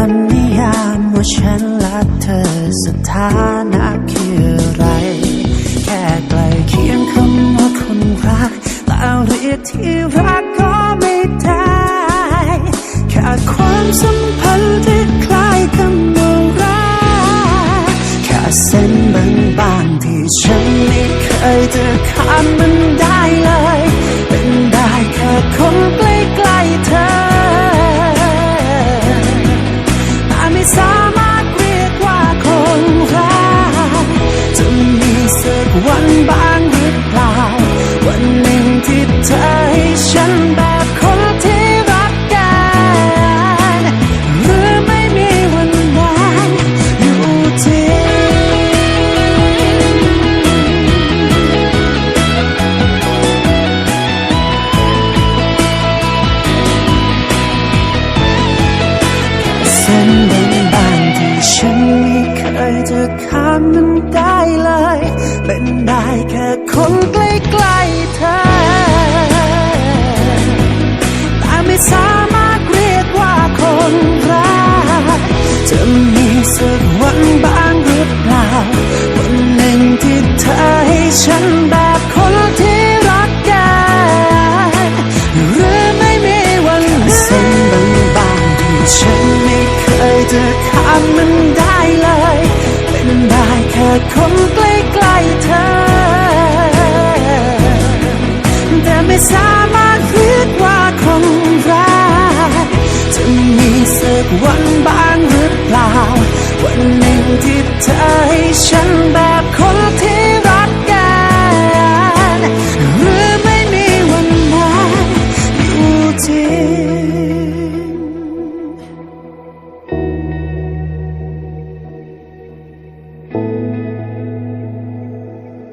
นั้นไม่มีคำนิยามว่าฉันและเธอสถานะคืออะไร แค่ใกล้เคียงคำว่าคนรักแต่เรียกที่รักก็ไม่ได้แค่ความสัมพันธ์ที่คล้ายคำว่ารักแค่เส้นบางๆที่ฉันไม่เคยจะข้ามมันได้เลย เป็นได้แค่คนใกล้ บ้างหรือเปล่า วันหนึ่งที่เธอให้ฉันแบบคนที่รักกันหรือไม่มีวันนั้อยู่ที่เส้นบางๆที่ฉันไม่เคยจะข้ามมันได้เลย เป็นได้แค่คนใกล้ๆเธอ แต่ไม่สามารถเรียกว่าคนรักจะมีสักวันบ้างหรือเปล่า วันหนึ่งที่เธอให้ฉันแบบคนที่รักกันหรือไม่มีวันนั้นเส้นบางๆที่ฉันไม่เคยจะข้ามมันได้เลย เป็นได้แค่คน แต่ไม่สามารถคิดว่าคนรักจะมีสักวันบ้างหรือเปล่า วันหนึ่งที่เธอให้ฉันแบบคน